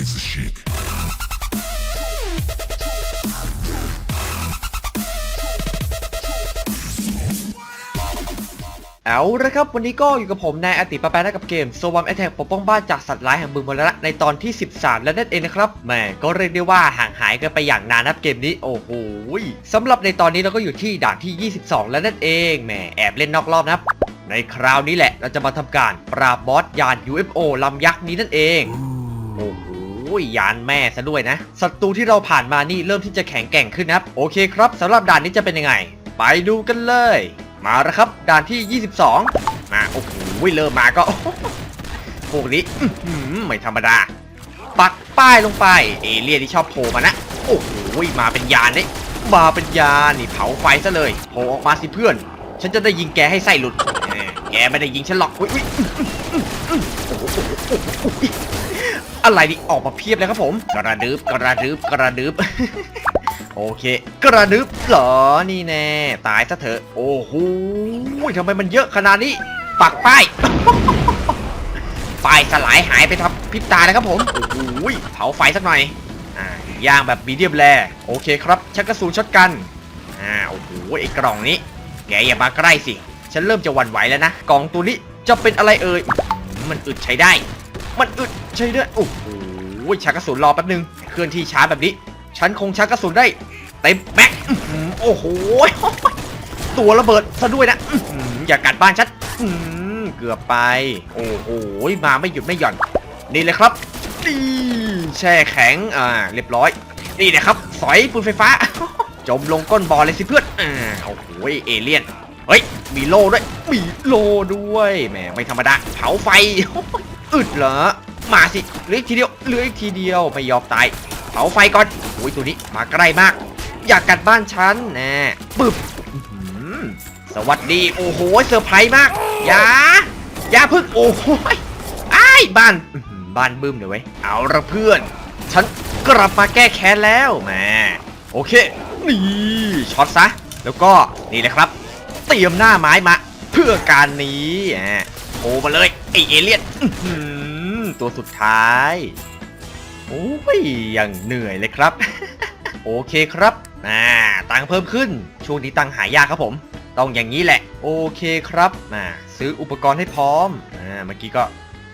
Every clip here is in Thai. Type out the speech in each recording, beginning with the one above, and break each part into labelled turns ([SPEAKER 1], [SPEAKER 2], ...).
[SPEAKER 1] crazy chic.
[SPEAKER 2] เอาละครับ วันนี้ก็อยู่กับผมนายอติปะแปะนะกับเกมโซวัมแอทแทกปกป้องบ้านจากสัตว์ร้ายแห่งบึงมรณะในตอนที่ 13 แล้วนั่นเองนะครับแหมก็เรียกได้ว่าห่างหายกันไปอย่างนานนะครับเกมนี้ โอ้โหยสำหรับในตอนนี้เราก็อยู่ที่ด่านที่ 22 แล้วนั่นเองแหมแอบเล่นนอกรอบนะครับ ในคราวนี้แหละเราจะมาทำการปราบบอสยาน UFO ลำยักษ์นี้นั่นเองโอ้โห ยยานแม่ซะด้วยนะศัตรูที่เราผ่านมานี่เริ่มที่จะแข็งแกร่งขึ้นนะครับ โอเคครับสำหรับด่านนี้จะเป็นยังไง ไปดูกันเลย มาแล้วครับ ด่านที่ 22 มาโอ้โหเริ่มมาก็พวกนี้ไม่ธรรมดา ปักป้ายลงไป เอเลี่ยนที่ชอบโผล่มานะโอ้โหมาเป็นยานนี่มาเป็นยานนี่เผาไฟซะเลยโผล่ออกมาสิเพื่อน ฉันจะได้ยิงแกให้ไส้หลุดแกไม่ได้ยิงฉันหรอกอุ๊ยโอ้โห อะไรนี่ออกมาเพียบเลยครับผม กระดึบกระดึบกระดึบโอเค กระดึบเหรอนี่แน่ตายซะเถอะโอ้โหทำไมมันเยอะขนาดนี้ปักป้ายป้ายสลายหายไปทับพิบตาเลยครับผมโอ้โหเผาไฟสักหน่อยอ่าย่างแบบมีเดียมแลโอเคครับชักกระสุนช็อตกันอ่าโอ้โหไอ้กล่องนี้ แกอย่ามาใกล้สิ ฉันเริ่มจะหวั่นไหวแล้วนะกล่องตัวนี้จะเป็นอะไรเอ่ยมันอึดใช้ได้ มันอึดใช้ได้โอ้โหชักกระสุนรอแป๊บนึง เคลื่อนที่ช้าแบบนี้ ฉันคงชักกระสุนได้เต็มแม็กโอ้โห ตัวระเบิดซะด้วยนะอย่ากัดบ้านฉันเกือบไป โอ้โห มาไม่หยุดไม่หย่อน นี่เลยครับนี่แช่แข็ง อ่า เรียบร้อย นี่นะครับ สอยปืนไฟฟ้า จมลงก้นบ่อเลยสิเพื่อนอ่าโอ้โห เอเลี่ยน เฮ้ย มีโลด้วย มีโลด้วย แหม ไม่ธรรมดา เผาไฟ อึดเหรอ มาสิเหลืออีกทีเดียวเหลืออีกทีเดียวไม่ยอมตายเผาไฟก่อนโอ้ยตัวนี้มาใกล้มาก อยากกัดบ้านฉันแน่ปึ๊บอื้อหือสวัสดีโอ้โหเซอร์ไพรส์มากอย่าอย่าพึ่งโอ้โหไอ้บ้านบ้านบึ้มเลยเว้เอาละเพื่อน ฉันกลับมาแก้แค้นแล้วแหมโอเค นี่ช็อตซะ แล้วก็นี่แหละครับ เตรียมหน้าไม้มา เพื่อการนี้โผล่มาเลยไอเอเลี่ยนอื ตัวสุดท้าย โอ้ยยังเหนื่อยเลยครับ โอเคครับอ่าตังค์เพิ่มขึ้น ช่วงนี้ตังค์หายากครับผม ต้องอย่างนี้แหละ โอเคครับอ่าซื้ออุปกรณ์ให้พร้อมอ่าเมื่อกี้ก็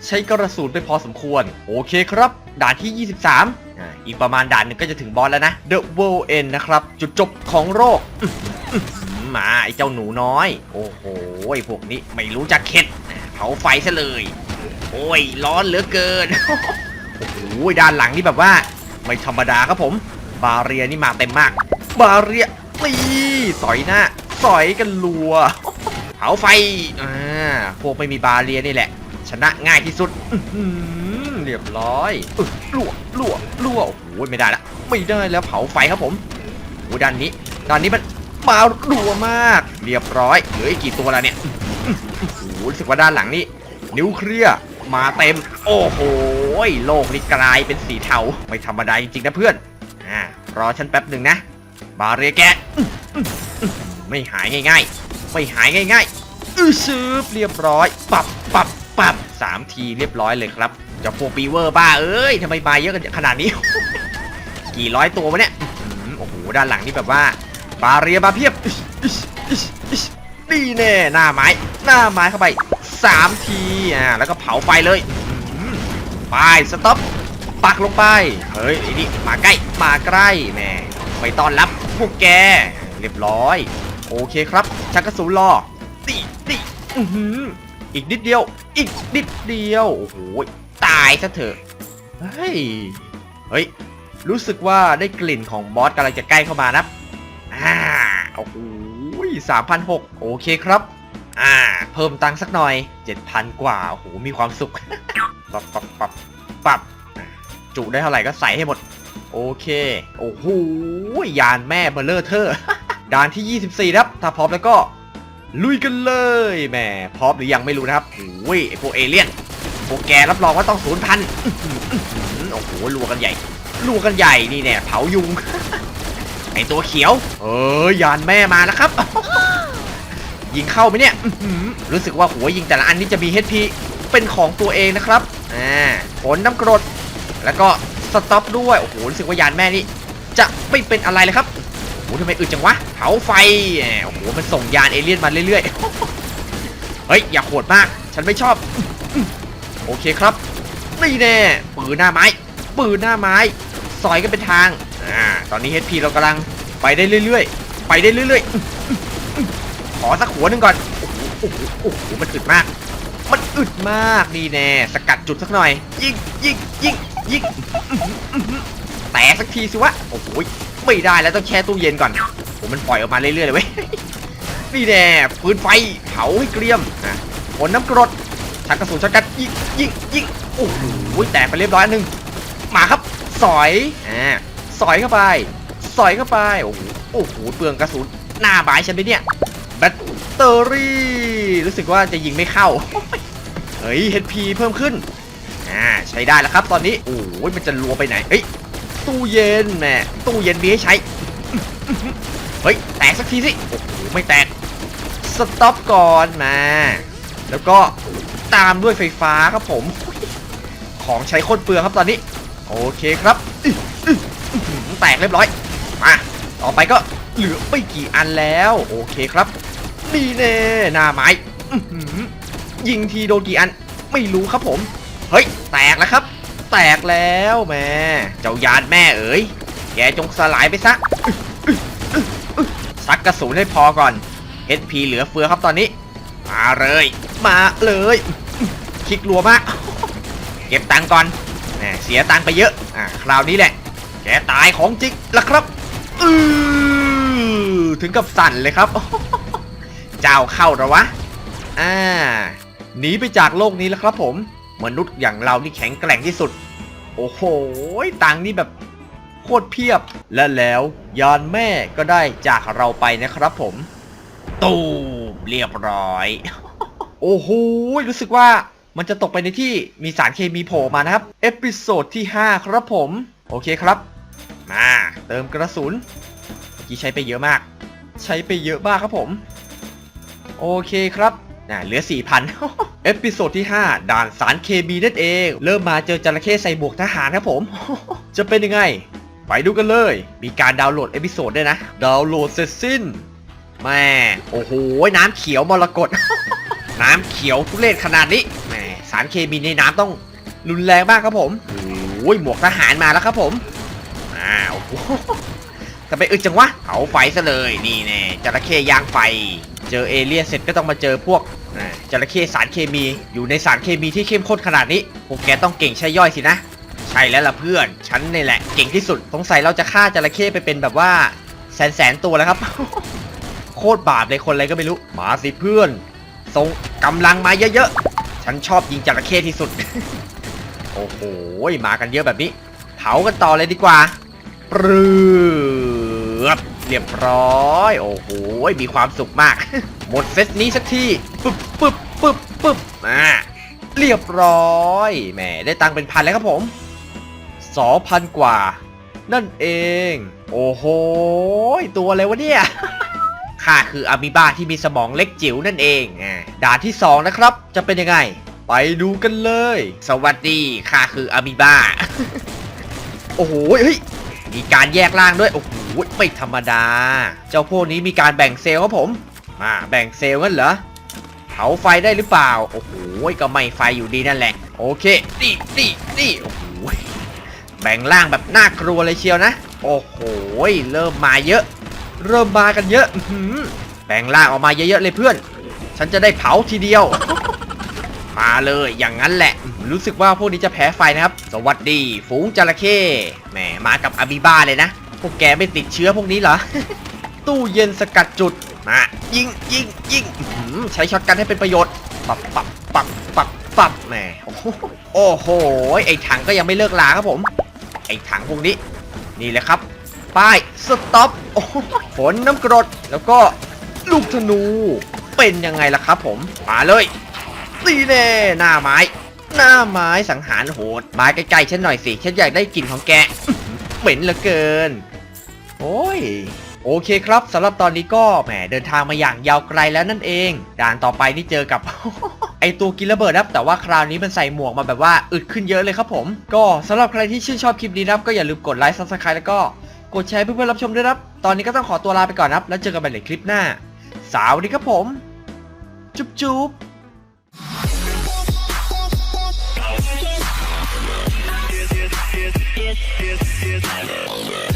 [SPEAKER 2] ใช้กระสุนไปพอสมควร โอเคครับ ด่านที่ 23อ่าอีกประมาณด่านหนึ่งก็จะถึงบอสแล้วนะ The World End นะครับ จุดจบของโรคอื้อหือมาไอ้เจ้าหนูน้อย โอ้โหไอ้พวกนี้ไม่รู้จักเข็ดเผาไฟซะเลย โอ้ยร้อนเหลือเกิน โอ้โหด้านหลังนี่แบบว่า ไม่ธรรมดาครับผม บาเรียนี่มาเต็มมาก บาเรียตีสอยหน้าสอยกันรัวเผาไฟอ่าพวกไม่มีบาเรียนี่แหละ ชนะง่ายที่สุดเรียบร้อยอึ๊ะลวกลวกลวกโอ้โหไม่ได้ละไม่ได้แล้วเผาไฟครับผมโอ้ด้านนี้ด้านนี้มันมารัวมาก เรียบร้อยเหลืออีกกี่ตัวแล้วเนี่ยโอ้โหรู้สึกว่าด้านหลังนี่นิวเคลียร์ มาเต็ม โอ้โหโลกนี่กลายเป็นสีเทาไม่ธรรมดาจริงๆนะเพื่อนอ่ารอฉันแป๊บหนึ่งนะ บาเรียแกไม่หายง่ายๆ ไม่หายง่ายๆ อือซืบเรียบร้อยปับปับปับสามทีเรียบร้อยเลยครับจะพวกปีเวอร์บ้าเอ้ยทำไมมาเยอะกันขนาดนี้ กี่ร้อยตัววะเนี่ยโอ้โหด้านหลังนี่แบบว่า บาเรียมาเพียบอิชอิชอิชอิชนี่แน่หน้าไม้ หน้าไม้เข้าไปสามทีอ่าแล้วก็เผาไฟเลยไปสต็อปปักลงไป เฮ้ยไอ้นี่มาใกล้มาใกล้แม่ไม่ต้อนรับพวกแก เรียบร้อย โอเคครับ ชักกระสุนรอตีตีอือหืออีกนิดเดียว อีกนิดเดียว โอ้โห ตายซะเถอะ เฮ้ย เฮ้ย รู้สึกว่าได้กลิ่นของบอสกำลังจะใกล้เข้ามานะอ่า โอ้โหสามพันหกโอเคครับ อ่า เพิ่มตังค์สักหน่อยเจ็ดพันกว่า โอ้โห มีความสุข ปับปับปับปับ จุได้เท่าไหร่ก็ใส่ให้หมด โอเค โอ้โห ยานแม่เบลเลอร์เธอ ด่านที่ 24 ครับ ถ้าพร้อมแล้วก็ ลุยกันเลย แหม พร้อมหรือยังไม่รู้นะครับโอ้ยไอพวกเอเลี่ยน พวกแกรับรองว่าต้องศูนย์พันโอ้โหรัวกันใหญ่รัวกันใหญ่นี่แน่เผายุง ไอตัวเขียว เออยานแม่มาแล้วครับ ยิงเข้าไหมเนี่ยรู้สึกว่าหัวยิงแต่ละอันนี่จะมี HP เป็นของตัวเองนะครับอ่าผลน้ำกรด แล้วก็สต็อปด้วย โอ้โห รู้สึกว่ายานแม่นี่ จะไม่เป็นอะไรเลยครับ โอ้โหทำไมอึดจังวะเผาไฟ โอ้โห มันส่งยานเอเลี่ยนมาเรื่อยๆ เฮ้ย อย่าโหดมาก ฉันไม่ชอบ โอเคครับ นี่แน่ ปืนหน้าไม้ ปืนหน้าไม้ซอยกันเป็นทาง อ่า ตอนนี้ HP เรากำลังไปได้เรื่อยๆ ไปได้เรื่อยๆ อสักหัวหนึ่งก่อน โอ้โหโอ้โหมันอึดมาก มันอึดมากนี่แน่ สกัดจุดสักหน่อย ยิงยิงยิงยิงแตกสักทีสิวะ โอ้โหไม่ได้แล้วต้องแช่ตู้เย็นก่อนโอ้มันปล่อยออกมาเรื่อยๆเลยเว้ยนี่แน่ปืนไฟเผาให้เกรียมอะผลน้ำกรดชักกระสุนชักกันยิงยิงยิงโอ้โหแตกไปเรียบร้อยนหนึ่งมาครับ สอยอ่าสอยเข้าไป สอยเข้าไป โอ้โหโอ้โหเปลืองกระสุนหน้าบายฉันไปเนี่ย ตเตอรี่ รู้สึกว่าจะยิงไม่เข้า เฮ้ย HP เพิ่มขึ้น อ่า ใช้ได้แล้วครับตอนนี้ โอ้ยมันจะรัวไปไหน เฮ้ย ตู้เย็นแหม่ตู้เย็นมีให้ใช้ เฮ้ย แตกสักทีสิ โอ้โห ไม่แตก สต็อปก่อนมา แล้วก็ตามด้วยไฟฟ้าครับผม ของใช้โคตรเปลืองครับตอนนี้ โอเคครับ แตกเรียบร้อย มา ต่อไปก็เหลือไม่กี่อันแล้ว โอเคครับ นี่แน่หน้าไม้ยิงทีโดนกี่อัน ไม่รู้ครับผม เฮ้ย แตกแล้วครับ แตกแล้วแม่เจ้ายานแม่เอ๋ยแกจงสลายไปซะซักกระสุนให้พอก่อน HP เหลือเฟือครับตอนนี้ มาเลย มาเลย คลิกรัวมาก เก็บตังก่อนแหมเสียตังไปเยอะ อ่าคราวนี้แหละ แกตายของจริงละครับ อือถึงกับสั่นเลยครับ เจ้าเข้าหรอวะ อ่า หนีไปจากโลกนี้แล้วครับผม มนุษย์อย่างเรานี่แข็งแกร่งที่สุด โอ้โห ตังนี่แบบโคตรเพียบ และแล้วยานแม่ก็ได้จากเราไปนะครับผม ตูมเรียบร้อย โอ้โห รู้สึกว่ามันจะตกไปในที่มีสารเคมีโผล่มานะครับ เอพิโซดที่ 5 ครับผม โอเคครับ มาเติมกระสุนเมื่อกี้ใช้ไปเยอะมาก ใช้ไปเยอะมากครับผม โอเคครับน่ะเหลือ 4,000 เอพิโซดที่ 5 ด่านสารเคมีนั่นเอง เริ่มมาเจอจระเข้ใส่บวกทหารครับผม จะเป็นยังไง ไปดูกันเลย มีการดาวน์โหลดเอพิโซดด้วยนะ ดาวน์โหลดเสร็จสิ้น แม่ โอ้โห น้ำเขียวมรกต น้ำเขียวทุเรศขนาดนี้แหมสารเคมีในน้ำต้องรุนแรงมากครับผม โอ้ยหมวกทหารมาแล้วครับผม อ้าวทำไมอึดจังวะเผาไฟซะเลย นี่แน่จระเข้ย่างไฟ เจอเอเลี่ยนเสร็จก็ต้องมาเจอพวกอ่าจระเข้สารเคมีอยู่ในสารเคมีที่เข้มข้นขนาดนี้พวกแกต้องเก่งใช่ย่อยสินะ ใช่แล้วล่ะเพื่อน ฉันนี่แหละเก่งที่สุดสงสัยเราจะฆ่าจระเข้ไปเป็นแบบว่าแสนแสนๆตัวแล้วครับ โคตรบาปเลยคนอะไรก็ไม่รู้มาสิเพื่อนส่งกำลังมาเยอะๆ ฉันชอบยิงจระเข้ที่สุด โอ้โหมากันเยอะแบบนี้ เผากันต่อเลยดีกว่า ปรืบ เรียบร้อย โอ้โห มีความสุขมาก หมดเซตนี้สักทีปึ๊บปึ๊บปึ๊บปึ๊บมาเรียบร้อยแหมได้ตังค์เป็นพันแล้วครับผมสองพันกว่า นั่นเอง โอ้โห ตัวอะไรวะเนี่ยข้าคืออะมีบาที่มีสมองเล็กจิ๋วนั่นเองด่านที่ 2 นะครับ จะเป็นยังไง ไปดูกันเลย สวัสดีข้าคืออะมีบา โอ้โหเฮ้ย มีการแยกร่างด้วย โอ้โหไม่ธรรมดา เจ้าพวกนี้มีการแบ่งเซลล์ครับผม มาแบ่งเซลล์กันเหรอเผาไฟได้หรือเปล่า โอ้โหก็ไม่ไฟอยู่ดีนั่นแหละ โอเคนี่นี่นี่โอ้โหแบ่งร่างแบบน่ากลัวเลยเชียวนะ โอ้โหเริ่มมาเยอะ เริ่มมากันเยอะอืแบ่งร่างออกมาเยอะๆเลยเพื่อน ฉันจะได้เผาทีเดียว มาเลยอย่างนั้นแหละ รู้สึกว่าพวกนี้จะแพ้ไฟนะครับ สวัสดี ฝูงจระเข้ มากับอาบิบ้าเลยนะ พวกแกไม่ติดเชื้อพวกนี้เหรอ ตู้เย็นสกัดจุด มายิงยิงยิงใช้ช็อตกันให้เป็นประโยชน์ ปับปับปับปับปับแหมโอ้โหโอ้โหไอ้ถังก็ยังไม่เลิกลาครับผม ไอ้ถังพวกนี้ นี่แหละครับ ป้ายสต็อปโอ้โหฝนน้ำกรด แล้วก็ลูกธนู เป็นยังไงล่ะครับผม มาเลยตีแน่หน้าไม้หน้าไม้สังหารโหดมาใกล้ๆฉันหน่อยสิ ฉันอยากได้กลิ่นของแก เหม็นเหลือเกิน โอ้ย โอเคครับสำหรับตอนนี้ก็แหมเดินทางมาอย่างยาวไกลแล้วนั่นเอง ด่านต่อไปนี่เจอกับ ไอตัวกินระเบิดนะครับแต่ว่าคราวนี้มันใส่หมวกมาแบบว่าอึดขึ้นเยอะเลยครับผม ก็สำหรับใครที่ชื่นชอบคลิปนี้นะครับก็อย่าลืมกดไลค์ซับสไครต์แล้วก็กดแชร์เพื่อนๆรับชมด้วยนะครับ ตอนนี้ก็ต้องขอตัวลาไปก่อนนะครับ แล้วเจอกันใหม่ในคลิปหน้าสวัสดีครับผม จุ๊บจุ๊บ
[SPEAKER 1] Tyler.